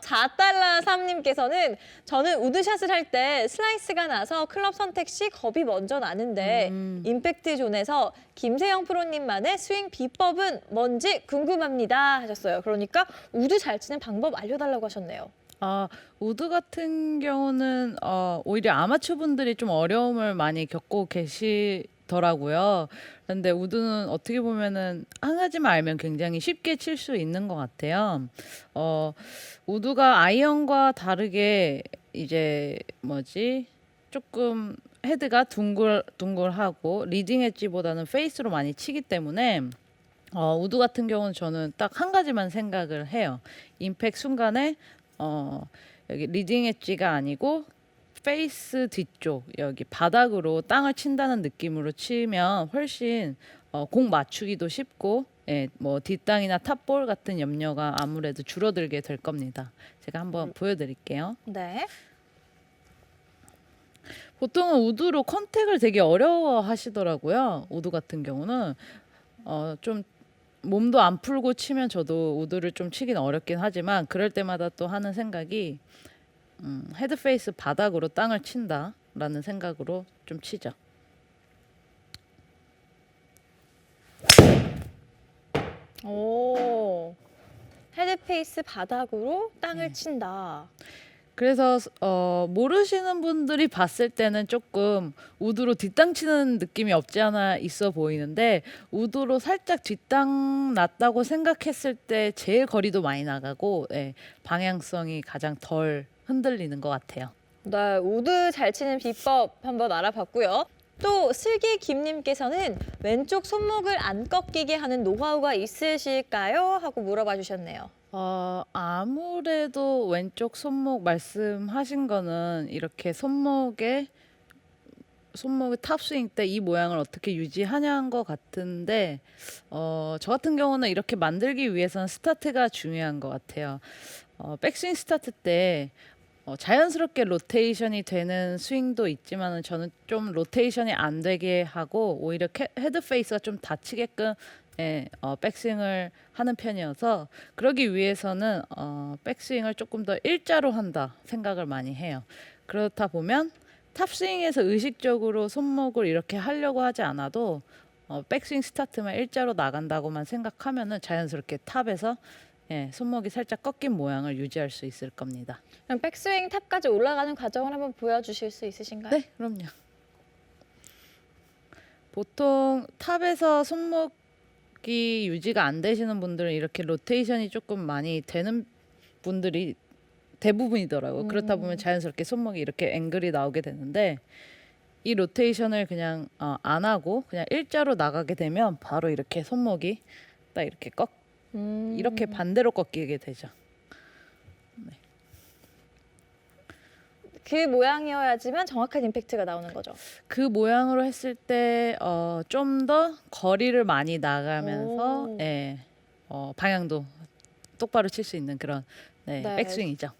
4달러 3님께서는 저는 우드샷을 할 때 슬라이스가 나서 클럽 선택 시 겁이 먼저 나는데 음. 임팩트 존에서 김세영 프로님만의 스윙 비법은 뭔지 궁금합니다 하셨어요. 그러니까 우드 잘 치는 방법 알려달라고 하셨네요. 아, 우드 같은 경우는 어, 오히려 아마추어 분들이 좀 어려움을 많이 겪고 계시 더라고요. 그런데 우드는 어떻게 보면은 한 가지만 알면 굉장히 쉽게 칠 수 있는 것 같아요. 어, 우드가 아이언과 다르게 이제 뭐지? 조금 헤드가 둥글 둥글하고 리딩 엣지보다는 페이스로 많이 치기 때문에 어, 우드 같은 경우는 저는 딱 한 가지만 생각을 해요. 임팩 순간에 어, 여기 리딩 엣지가 아니고 페이스 뒤쪽 여기 바닥으로 땅을 친다는 느낌으로 치면 훨씬 어, 공 맞추기도 쉽고 예, 뭐 뒷땅이나 탑볼 같은 염려가 아무래도 줄어들게 될 겁니다. 제가 한번 보여드릴게요. 네. 보통은 우드로 컨택을 되게 어려워 하시더라고요. 우드 같은 경우는 어, 좀 몸도 안 풀고 치면 저도 우드를 좀 치긴 어렵긴 하지만 그럴 때마다 또 하는 생각이 음, 헤드 페이스 바닥으로 땅을 친다라는 생각으로 좀 치죠. 오. 헤드 페이스 바닥으로 땅을 네. 친다. 그래서 어, 모르시는 분들이 봤을 때는 조금 우드로 뒷땅 치는 느낌이 없지 않아 있어 보이는데 우드로 살짝 뒷땅 났다고 생각했을 때 제일 거리도 많이 나가고 예, 방향성이 가장 덜 흔들리는 것 같아요. 네, 우드 잘 치는 비법 한번 알아봤고요. 또 슬기 김님께서는 왼쪽 손목을 안 꺾이게 하는 노하우가 있으실까요? 하고 물어봐 주셨네요. 어, 아무래도 왼쪽 손목 말씀하신 거는 이렇게 손목에 손목의 탑스윙 때 이 모양을 어떻게 유지하냐는 것 같은데 어, 저 같은 경우는 이렇게 만들기 위해서는 스타트가 중요한 것 같아요. 어, 백스윙 스타트 때 어, 자연스럽게 로테이션이 되는 스윙도 있지만은 저는 좀 로테이션이 안 되게 하고 오히려 캐, 헤드 페이스가 좀 닫히게끔 예, 어, 백스윙을 하는 편이어서 그러기 위해서는 어, 백스윙을 조금 더 일자로 한다 생각을 많이 해요. 그렇다 보면 탑스윙에서 의식적으로 손목을 이렇게 하려고 하지 않아도 어, 백스윙 스타트만 일자로 나간다고만 생각하면은 자연스럽게 탑에서 예, 손목이 살짝 꺾인 모양을 유지할 수 있을 겁니다. 그럼 백스윙 탑까지 올라가는 과정을 한번 보여주실 수 있으신가요? 네, 그럼요. 보통 탑에서 손목이 유지가 안 되시는 분들은 이렇게 로테이션이 조금 많이 되는 분들이 대부분이더라고요. 그렇다 보면 음. 자연스럽게 손목이 이렇게 앵글이 나오게 되는데 이 로테이션을 그냥 어, 안 하고 그냥 일자로 나가게 되면 바로 이렇게 손목이 딱 이렇게 꺾 음. 이렇게 반대로 꺾이게 되죠. 그 모양이어야지만 정확한 임팩트가 나오는 거죠. 그 모양으로 했을 때 어, 좀더 거리를 많이 나가면서 오. 예, 어, 방향도 똑바로 칠 수 있는 그런 네, 네. 백스윙이죠.